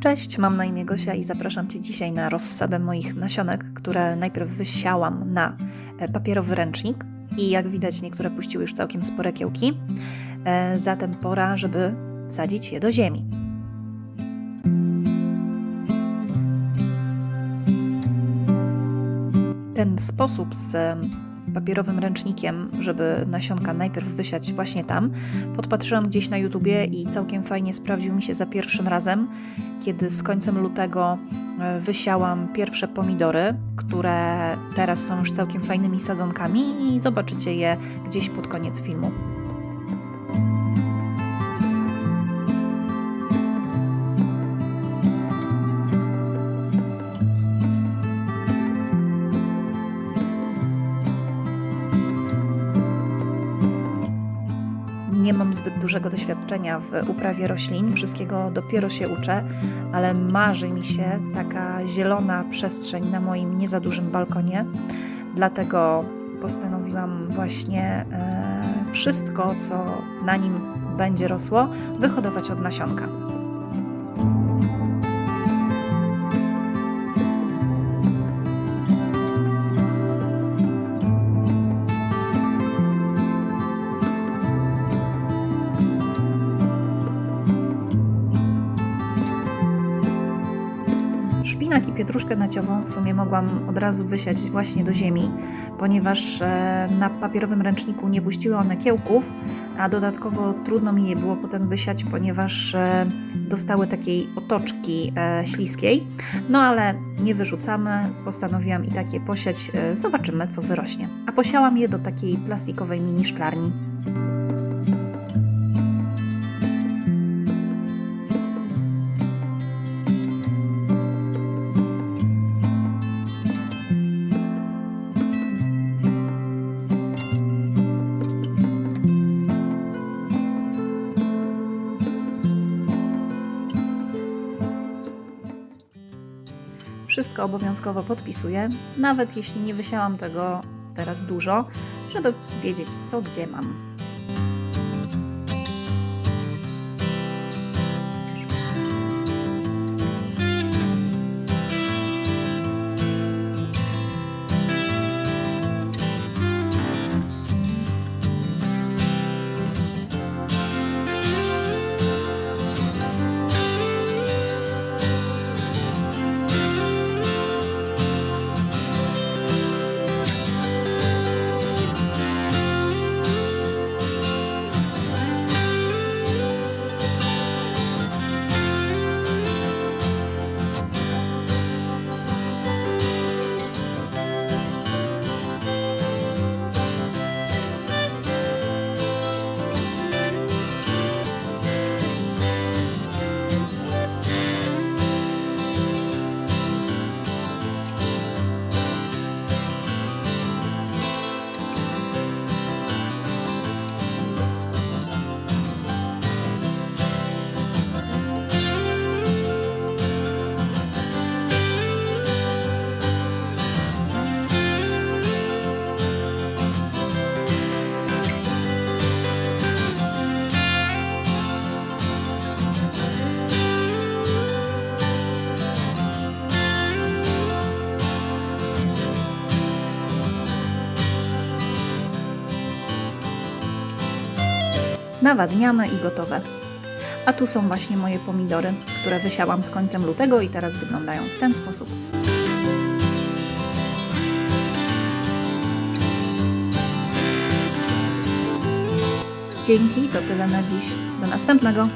Cześć, mam na imię Gosia i zapraszam Cię dzisiaj na rozsadę moich nasionek, które najpierw wysiałam na e, papierowy ręcznik i jak widać niektóre puściły już całkiem spore kiełki, E, zatem pora, żeby sadzić je do ziemi. Ten sposób z e, papierowym ręcznikiem, żeby nasionka najpierw wysiać właśnie tam, podpatrzyłam gdzieś na YouTubie i całkiem fajnie sprawdził mi się za pierwszym razem, kiedy z końcem lutego e, wysiałam pierwsze pomidory, które teraz są już całkiem fajnymi sadzonkami i zobaczycie je gdzieś pod koniec filmu. Mam zbyt dużego doświadczenia w uprawie roślin, wszystkiego dopiero się uczę, ale marzy mi się taka zielona przestrzeń na moim nie za dużym balkonie. Dlatego postanowiłam właśnie e, wszystko, co na nim będzie rosło, wyhodować od nasionka. Szpinak i pietruszkę naciową w sumie mogłam od razu wysiać właśnie do ziemi, ponieważ e, na papierowym ręczniku nie puściły one kiełków, a dodatkowo trudno mi je było potem wysiać, ponieważ e, dostały takiej otoczki e, śliskiej. No ale nie wyrzucamy, postanowiłam i tak je posiać, zobaczymy co wyrośnie. A posiałam je do takiej plastikowej mini szklarni. Wszystko obowiązkowo podpisuję, nawet jeśli nie wysiałam tego teraz dużo, żeby wiedzieć co gdzie mam. Nawadniamy i gotowe. A tu są właśnie moje pomidory, które wysiałam z końcem lutego i teraz wyglądają w ten sposób. Dzięki, to tyle na dziś. Do następnego.